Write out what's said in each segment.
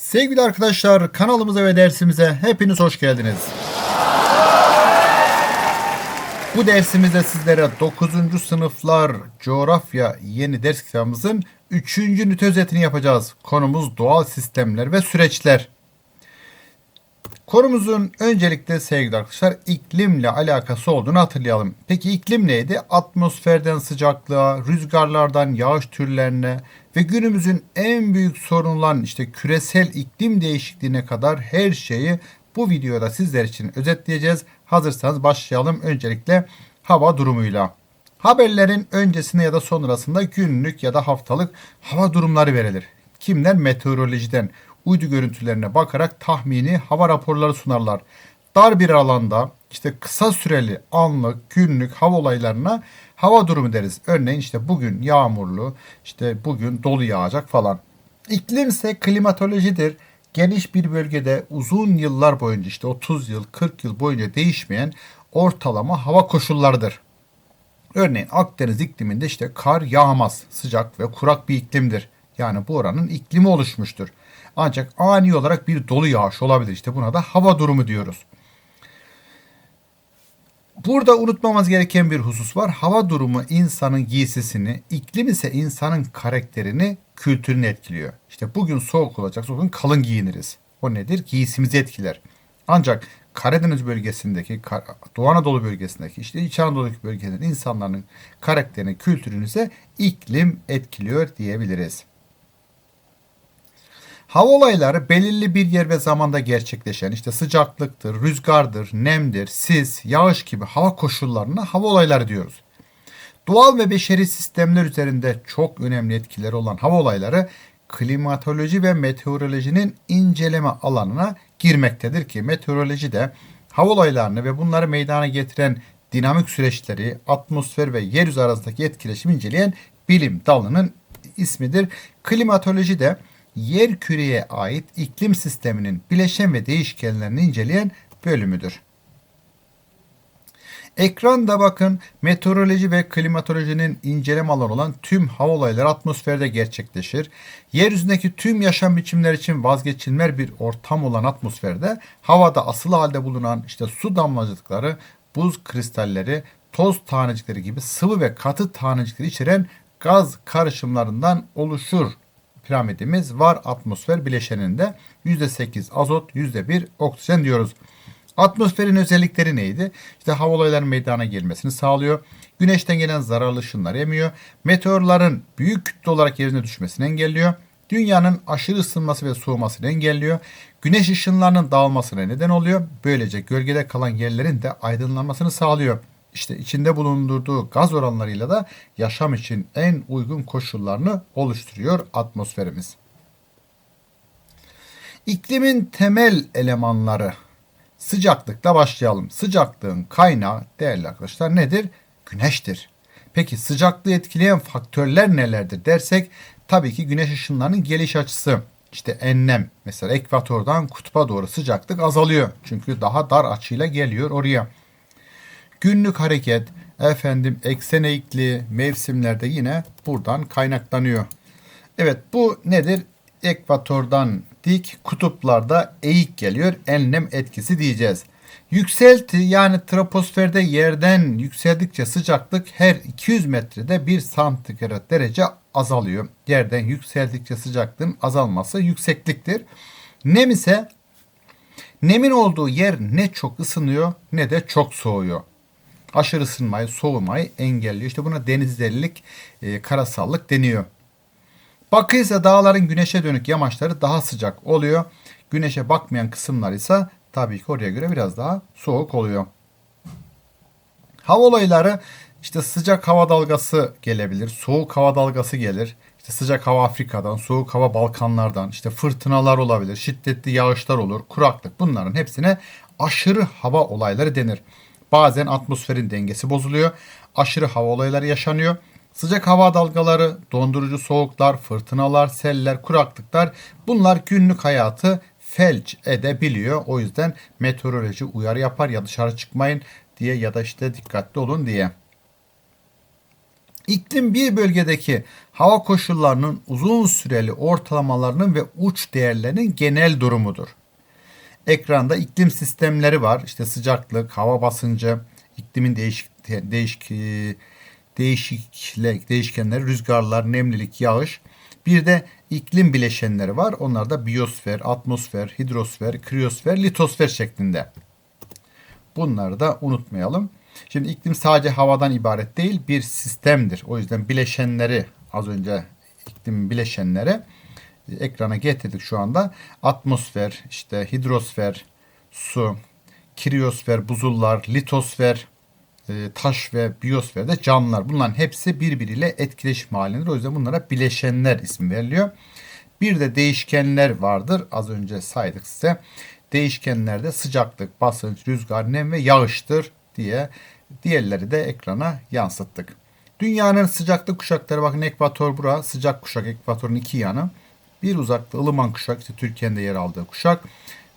Sevgili arkadaşlar kanalımıza ve dersimize hepiniz hoş geldiniz. Bu dersimizde sizlere 9. sınıflar coğrafya yeni ders kitabımızın 3. ünite özetini yapacağız. Konumuz doğal sistemler ve süreçler. Konumuzun öncelikle sevgili arkadaşlar iklimle alakası olduğunu hatırlayalım. Peki iklim neydi? Atmosferden sıcaklığa, rüzgarlardan yağış türlerine ve günümüzün en büyük sorunu olan işte küresel iklim değişikliğine kadar her şeyi bu videoda sizler için özetleyeceğiz. Hazırsanız başlayalım öncelikle hava durumuyla. Haberlerin öncesinde ya da sonrasında günlük ya da haftalık hava durumları verilir. Kimler? Meteorolojiden uydu görüntülerine bakarak tahmini hava raporları sunarlar. Dar bir alanda işte kısa süreli anlık günlük hava olaylarına hava durumu deriz. Örneğin işte bugün yağmurlu, işte bugün dolu yağacak falan. İklim ise klimatolojidir. Geniş bir bölgede uzun yıllar boyunca işte 30 yıl, 40 yıl boyunca değişmeyen ortalama hava koşullarıdır. Örneğin Akdeniz ikliminde işte kar yağmaz, sıcak ve kurak bir iklimdir. Yani bu oranın iklimi oluşmuştur. Ancak ani olarak bir dolu yağış olabilir. İşte buna da hava durumu diyoruz. Burada unutmamamız gereken bir husus var. Hava durumu insanın giysisini, iklim ise insanın karakterini, kültürünü etkiliyor. İşte bugün soğuk olacak, bugün kalın giyiniriz. O nedir? Giysimizi etkiler. Ancak Karadeniz bölgesindeki, Doğu Anadolu bölgesindeki, işte İç Anadolu bölgesindeki insanların karakterini, kültürünü ise iklim etkiliyor diyebiliriz. Hava olayları belirli bir yer ve zamanda gerçekleşen işte sıcaklıktır, rüzgardır, nemdir, sis, yağış gibi hava koşullarına hava olayları diyoruz. Doğal ve beşeri sistemler üzerinde çok önemli etkileri olan hava olayları klimatoloji ve meteorolojinin inceleme alanına girmektedir ki meteoroloji de hava olaylarını ve bunları meydana getiren dinamik süreçleri, atmosfer ve yeryüzü arasındaki etkileşimi inceleyen bilim dalının ismidir. Klimatoloji de yer küreye ait iklim sisteminin bileşen ve değişkenlerini inceleyen bölümüdür. Ekranda bakın meteoroloji ve klimatolojinin inceleme alanı olan tüm hava olayları atmosferde gerçekleşir. Yeryüzündeki tüm yaşam biçimleri için vazgeçilmez bir ortam olan atmosferde havada asılı halde bulunan işte su damlacıkları, buz kristalleri, toz tanecikleri gibi sıvı ve katı tanecikleri içeren gaz karışımlarından oluşur piramidimiz var atmosfer bileşeninde. %8 azot, %1 oksijen diyoruz. Atmosferin özellikleri neydi? İşte hava olaylarının meydana gelmesini sağlıyor. Güneşten gelen zararlı ışınları emiyor. Meteorların büyük kütle olarak yerine düşmesini engelliyor. Dünyanın aşırı ısınması ve soğumasını engelliyor. Güneş ışınlarının dağılmasına neden oluyor. Böylece gölgede kalan yerlerin de aydınlanmasını sağlıyor işte içinde bulundurduğu gaz oranlarıyla da yaşam için en uygun koşullarını oluşturuyor atmosferimiz. İklimin temel elemanları sıcaklıkla başlayalım. Sıcaklığın kaynağı değerli arkadaşlar nedir? Güneştir. Peki sıcaklığı etkileyen faktörler nelerdir dersek tabii ki güneş ışınlarının geliş açısı. İşte enlem mesela ekvatordan kutba doğru sıcaklık azalıyor. Çünkü daha dar açıyla geliyor oraya. Günlük hareket, efendim eksen eğikliği, mevsimlerde yine buradan kaynaklanıyor. Evet bu nedir? Ekvatordan dik, kutuplarda eğik geliyor. Enlem etkisi diyeceğiz. Yükselti yani troposferde yerden yükseldikçe sıcaklık her 200 metrede 1 santigrat derece azalıyor. Yerden yükseldikçe sıcaklığın azalması yüksekliktir. Nem ise nemin olduğu yer ne çok ısınıyor ne de çok soğuyor aşırı ısınmayı, soğumayı engelliyor. İşte buna denizlilik, e, karasallık deniyor. Bakı ise dağların güneşe dönük yamaçları daha sıcak oluyor. Güneşe bakmayan kısımlar ise tabii ki oraya göre biraz daha soğuk oluyor. Hava olayları işte sıcak hava dalgası gelebilir, soğuk hava dalgası gelir. İşte sıcak hava Afrika'dan, soğuk hava Balkanlardan, işte fırtınalar olabilir, şiddetli yağışlar olur, kuraklık bunların hepsine aşırı hava olayları denir. Bazen atmosferin dengesi bozuluyor. Aşırı hava olayları yaşanıyor. Sıcak hava dalgaları, dondurucu soğuklar, fırtınalar, seller, kuraklıklar bunlar günlük hayatı felç edebiliyor. O yüzden meteoroloji uyarı yapar ya dışarı çıkmayın diye ya da işte dikkatli olun diye. İklim bir bölgedeki hava koşullarının uzun süreli ortalamalarının ve uç değerlerinin genel durumudur. Ekranda iklim sistemleri var. İşte sıcaklık, hava basıncı, iklimin değişik değişik değişiklik değişkenleri, rüzgarlar, nemlilik, yağış. Bir de iklim bileşenleri var. Onlar da biyosfer, atmosfer, hidrosfer, kriyosfer, litosfer şeklinde. Bunları da unutmayalım. Şimdi iklim sadece havadan ibaret değil bir sistemdir. O yüzden bileşenleri az önce iklim bileşenleri e, ekrana getirdik şu anda. Atmosfer, işte hidrosfer, su, kriyosfer, buzullar, litosfer, e, taş ve biyosferde canlılar. Bunların hepsi birbiriyle etkileşim halindedir. O yüzden bunlara bileşenler ismi veriliyor. Bir de değişkenler vardır. Az önce saydık size. Değişkenlerde sıcaklık, basınç, rüzgar, nem ve yağıştır diye diğerleri de ekrana yansıttık. Dünyanın sıcaklık kuşakları bakın ekvator bura sıcak kuşak ekvatorun iki yanı. Bir uzakta ılıman kuşak işte Türkiye'nin de yer aldığı kuşak.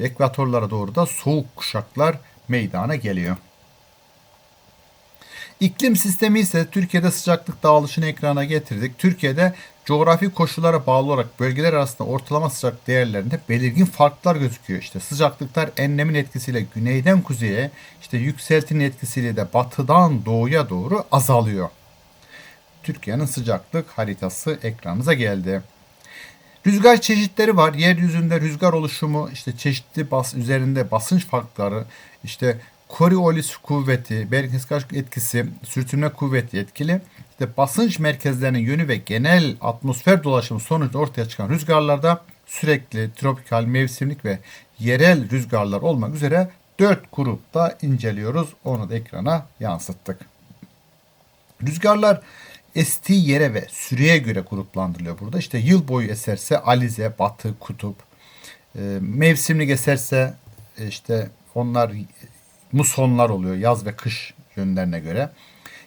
Ekvatorlara doğru da soğuk kuşaklar meydana geliyor. İklim sistemi ise Türkiye'de sıcaklık dağılışını ekrana getirdik. Türkiye'de coğrafi koşullara bağlı olarak bölgeler arasında ortalama sıcak değerlerinde belirgin farklar gözüküyor. İşte sıcaklıklar enlemin etkisiyle güneyden kuzeye, işte yükseltinin etkisiyle de batıdan doğuya doğru azalıyor. Türkiye'nin sıcaklık haritası ekranımıza geldi. Rüzgar çeşitleri var. Yeryüzünde rüzgar oluşumu, işte çeşitli bas üzerinde basınç farkları, işte Coriolis kuvveti, Berkes etkisi, sürtünme kuvveti etkili. İşte basınç merkezlerinin yönü ve genel atmosfer dolaşımı sonucu ortaya çıkan rüzgarlarda sürekli tropikal, mevsimlik ve yerel rüzgarlar olmak üzere 4 grupta inceliyoruz. Onu da ekrana yansıttık. Rüzgarlar estiği yere ve süreye göre gruplandırılıyor burada. İşte yıl boyu eserse alize, batı, kutup. E, mevsimlik eserse e, işte onlar musonlar oluyor yaz ve kış yönlerine göre.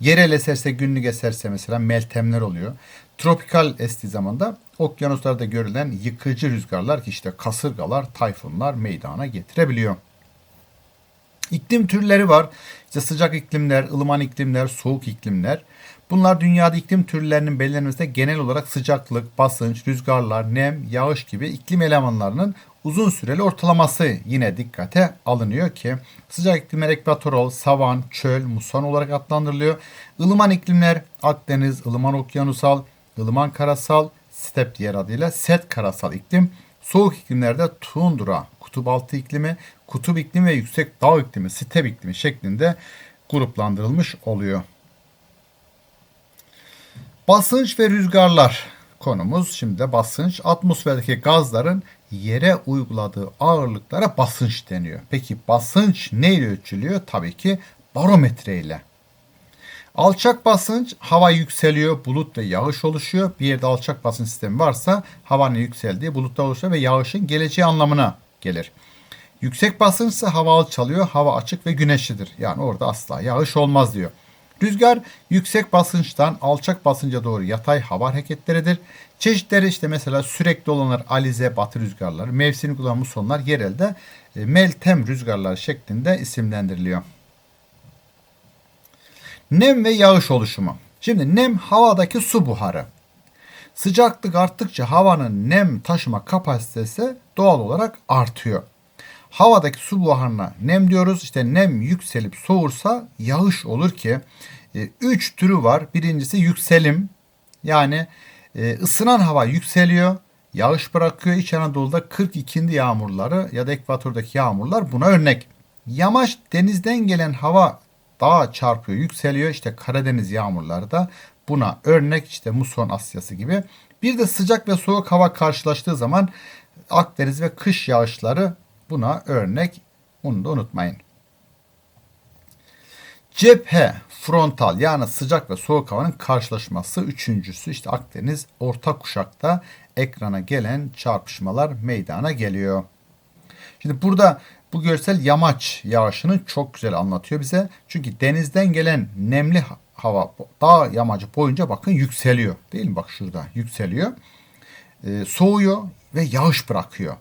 Yerel eserse günlük eserse mesela meltemler oluyor. Tropikal estiği zaman da okyanuslarda görülen yıkıcı rüzgarlar ki işte kasırgalar, tayfunlar meydana getirebiliyor. İklim türleri var. İşte sıcak iklimler, ılıman iklimler, soğuk iklimler. Bunlar dünyada iklim türlerinin belirlenmesinde genel olarak sıcaklık, basınç, rüzgarlar, nem, yağış gibi iklim elemanlarının uzun süreli ortalaması yine dikkate alınıyor ki sıcak iklimler ekvatoral, savan, çöl, muson olarak adlandırılıyor. Ilıman iklimler Akdeniz, ılıman okyanusal, ılıman karasal, step diğer adıyla set karasal iklim. Soğuk iklimlerde tundra, kutup altı iklimi, kutup iklimi ve yüksek dağ iklimi, step iklimi şeklinde gruplandırılmış oluyor. Basınç ve rüzgarlar konumuz. Şimdi basınç. Atmosferdeki gazların yere uyguladığı ağırlıklara basınç deniyor. Peki basınç neyle ölçülüyor? Tabii ki barometre ile. Alçak basınç hava yükseliyor, bulut ve yağış oluşuyor. Bir yerde alçak basınç sistemi varsa havanın yükseldiği bulutlar oluşuyor ve yağışın geleceği anlamına gelir. Yüksek basınç ise hava alçalıyor, hava açık ve güneşlidir. Yani orada asla yağış olmaz diyor. Rüzgar yüksek basınçtan alçak basınca doğru yatay hava hareketleridir. Çeşitleri işte mesela sürekli olanlar alize batı rüzgarları, mevsimlik olan musonlar yerelde e, meltem rüzgarlar şeklinde isimlendiriliyor. Nem ve yağış oluşumu. Şimdi nem havadaki su buharı. Sıcaklık arttıkça havanın nem taşıma kapasitesi doğal olarak artıyor. Havadaki su buharına nem diyoruz. İşte nem yükselip soğursa yağış olur ki 3 e, türü var. Birincisi yükselim. Yani e, ısınan hava yükseliyor. Yağış bırakıyor. İç Anadolu'da 42. yağmurları ya da ekvatordaki yağmurlar buna örnek. Yamaç denizden gelen hava dağa çarpıyor, yükseliyor. İşte Karadeniz yağmurları da buna örnek işte muson Asyası gibi. Bir de sıcak ve soğuk hava karşılaştığı zaman Akdeniz ve kış yağışları buna örnek. Onu da unutmayın. Cephe, frontal yani sıcak ve soğuk havanın karşılaşması. Üçüncüsü işte Akdeniz orta kuşakta ekrana gelen çarpışmalar meydana geliyor. Şimdi burada bu görsel yamaç yağışını çok güzel anlatıyor bize. Çünkü denizden gelen nemli hava dağ yamacı boyunca bakın yükseliyor. Değil mi? Bak şurada yükseliyor. Ee, soğuyor ve yağış bırakıyor.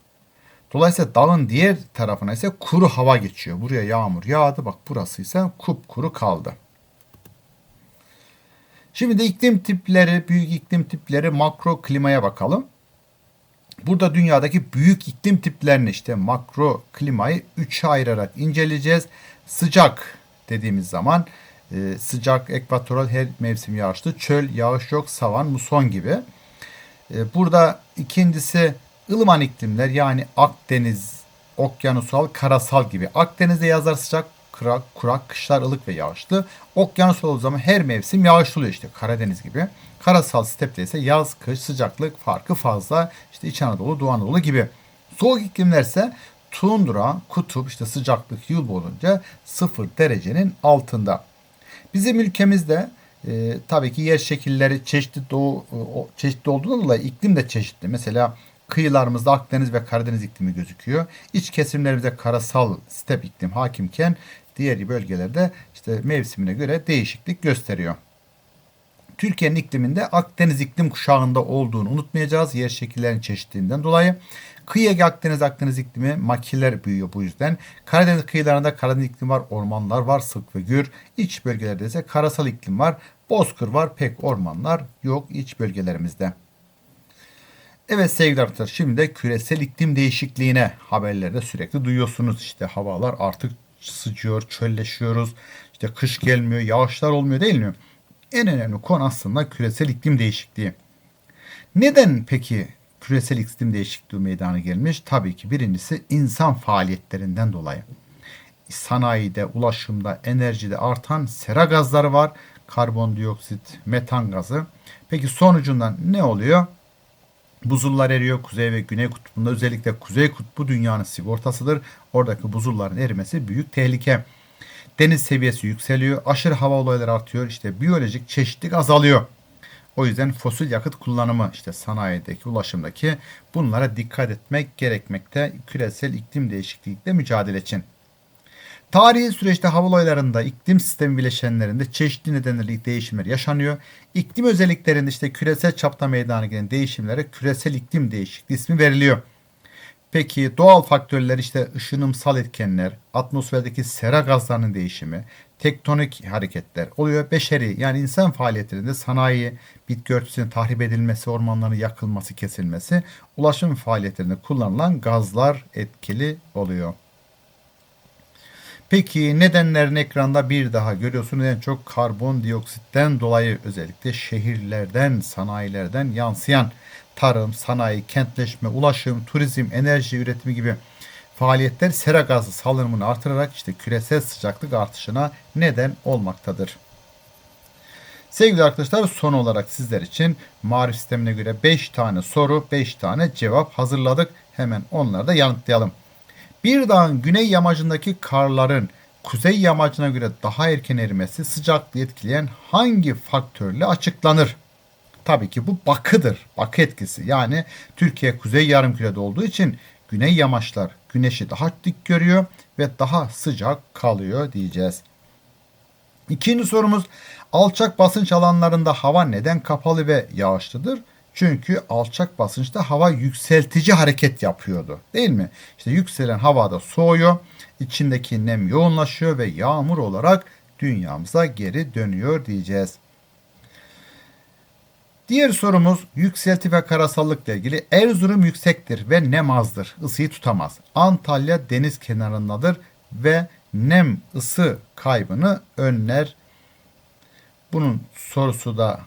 Dolayısıyla dağın diğer tarafına ise kuru hava geçiyor. Buraya yağmur yağdı. Bak burası ise kupkuru kaldı. Şimdi de iklim tipleri, büyük iklim tipleri makro klimaya bakalım. Burada dünyadaki büyük iklim tiplerini işte makro klimayı üçe ayırarak inceleyeceğiz. Sıcak dediğimiz zaman e, sıcak, ekvatoral her mevsim yağışlı, çöl, yağış yok, savan, muson gibi. E, burada ikincisi ılıman iklimler yani Akdeniz, okyanusal, karasal gibi. Akdeniz'de yazlar sıcak, kurak, kurak, kışlar ılık ve yağışlı. Okyanusal o zaman her mevsim yağışlı oluyor işte Karadeniz gibi. Karasal stepte ise yaz, kış, sıcaklık farkı fazla. İşte İç Anadolu, Doğu Anadolu gibi. Soğuk iklimler ise tundra, kutup işte sıcaklık yıl boyunca 0 derecenin altında. Bizim ülkemizde e, tabii ki yer şekilleri çeşitli doğu, o, çeşitli olduğundan dolayı iklim de çeşitli. Mesela kıyılarımızda Akdeniz ve Karadeniz iklimi gözüküyor. İç kesimlerimizde karasal step iklim hakimken diğer bölgelerde işte mevsimine göre değişiklik gösteriyor. Türkiye'nin ikliminde Akdeniz iklim kuşağında olduğunu unutmayacağız yer şekillerinin çeşitliliğinden dolayı. Kıyı Ege Akdeniz Akdeniz iklimi makiler büyüyor bu yüzden. Karadeniz kıyılarında Karadeniz iklim var, ormanlar var, sık ve gür. İç bölgelerde ise karasal iklim var. Bozkır var, pek ormanlar yok iç bölgelerimizde. Evet sevgili arkadaşlar şimdi de küresel iklim değişikliğine haberlerde sürekli duyuyorsunuz. İşte havalar artık sıcıyor, çölleşiyoruz. İşte kış gelmiyor, yağışlar olmuyor değil mi? En önemli konu aslında küresel iklim değişikliği. Neden peki küresel iklim değişikliği meydana gelmiş? Tabii ki birincisi insan faaliyetlerinden dolayı. Sanayide, ulaşımda, enerjide artan sera gazları var. Karbondioksit, metan gazı. Peki sonucundan ne oluyor? Buzullar eriyor. Kuzey ve güney kutbunda özellikle kuzey kutbu dünyanın sigortasıdır. Oradaki buzulların erimesi büyük tehlike. Deniz seviyesi yükseliyor. Aşırı hava olayları artıyor. İşte biyolojik çeşitlilik azalıyor. O yüzden fosil yakıt kullanımı işte sanayideki, ulaşımdaki bunlara dikkat etmek gerekmekte küresel iklim değişikliğiyle mücadele için. Tarihi süreçte hava olaylarında iklim sistemi bileşenlerinde çeşitli nedenlerle değişimler yaşanıyor. İklim özelliklerinde işte küresel çapta meydana gelen değişimlere küresel iklim değişikliği ismi veriliyor. Peki doğal faktörler işte ışınımsal etkenler, atmosferdeki sera gazlarının değişimi, tektonik hareketler oluyor. Beşeri yani insan faaliyetlerinde sanayi, bitki örtüsünün tahrip edilmesi, ormanların yakılması, kesilmesi, ulaşım faaliyetlerinde kullanılan gazlar etkili oluyor. Peki nedenlerini ekranda bir daha görüyorsunuz. En çok karbondioksitten dolayı özellikle şehirlerden, sanayilerden yansıyan tarım, sanayi, kentleşme, ulaşım, turizm, enerji üretimi gibi faaliyetler sera gazı salınımını artırarak işte küresel sıcaklık artışına neden olmaktadır. Sevgili arkadaşlar son olarak sizler için marif sistemine göre 5 tane soru, 5 tane cevap hazırladık. Hemen onları da yanıtlayalım. Bir dağın güney yamacındaki karların kuzey yamacına göre daha erken erimesi sıcaklığı etkileyen hangi faktörle açıklanır? Tabii ki bu bakıdır. Bakı etkisi. Yani Türkiye kuzey yarımkürede olduğu için güney yamaçlar güneşi daha dik görüyor ve daha sıcak kalıyor diyeceğiz. İkinci sorumuz alçak basınç alanlarında hava neden kapalı ve yağışlıdır? Çünkü alçak basınçta hava yükseltici hareket yapıyordu. Değil mi? İşte yükselen havada soğuyor, içindeki nem yoğunlaşıyor ve yağmur olarak dünyamıza geri dönüyor diyeceğiz. Diğer sorumuz yükselti ve karasallıkla ilgili. Erzurum yüksektir ve nem azdır. Isıyı tutamaz. Antalya deniz kenarındadır ve nem ısı kaybını önler. Bunun sorusu da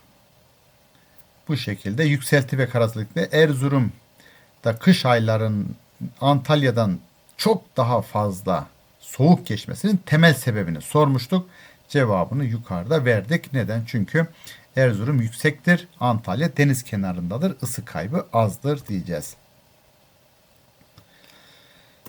bu şekilde yükselti ve karasallıkla Erzurum'da kış ayların Antalya'dan çok daha fazla soğuk geçmesinin temel sebebini sormuştuk. Cevabını yukarıda verdik. Neden? Çünkü Erzurum yüksektir. Antalya deniz kenarındadır. Isı kaybı azdır diyeceğiz.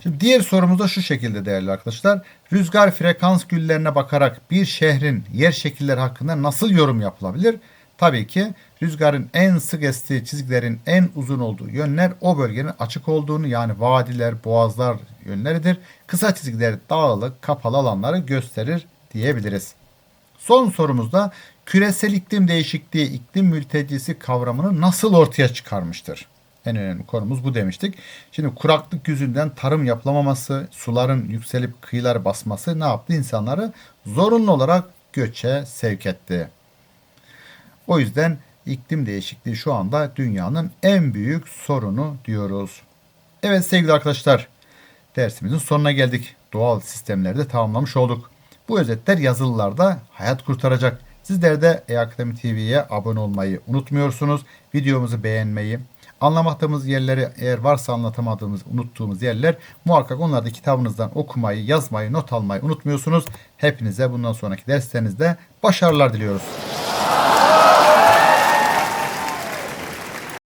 Şimdi diğer sorumuz da şu şekilde değerli arkadaşlar. Rüzgar frekans güllerine bakarak bir şehrin yer şekilleri hakkında nasıl yorum yapılabilir? Tabii ki rüzgarın en sık estiği çizgilerin en uzun olduğu yönler o bölgenin açık olduğunu yani vadiler, boğazlar yönleridir. Kısa çizgiler dağlık, kapalı alanları gösterir diyebiliriz. Son sorumuzda küresel iklim değişikliği, iklim mültecisi kavramını nasıl ortaya çıkarmıştır? En önemli konumuz bu demiştik. Şimdi kuraklık yüzünden tarım yapılamaması, suların yükselip kıyılar basması ne yaptı? İnsanları zorunlu olarak göçe sevk etti. O yüzden iklim değişikliği şu anda dünyanın en büyük sorunu diyoruz. Evet sevgili arkadaşlar, dersimizin sonuna geldik. Doğal sistemleri de tamamlamış olduk. Bu özetler yazılılarda hayat kurtaracak. Sizler de E-Akademi TV'ye abone olmayı unutmuyorsunuz. Videomuzu beğenmeyi, anlamadığımız yerleri eğer varsa anlatamadığımız, unuttuğumuz yerler muhakkak onları da kitabınızdan okumayı, yazmayı, not almayı unutmuyorsunuz. Hepinize bundan sonraki derslerinizde başarılar diliyoruz.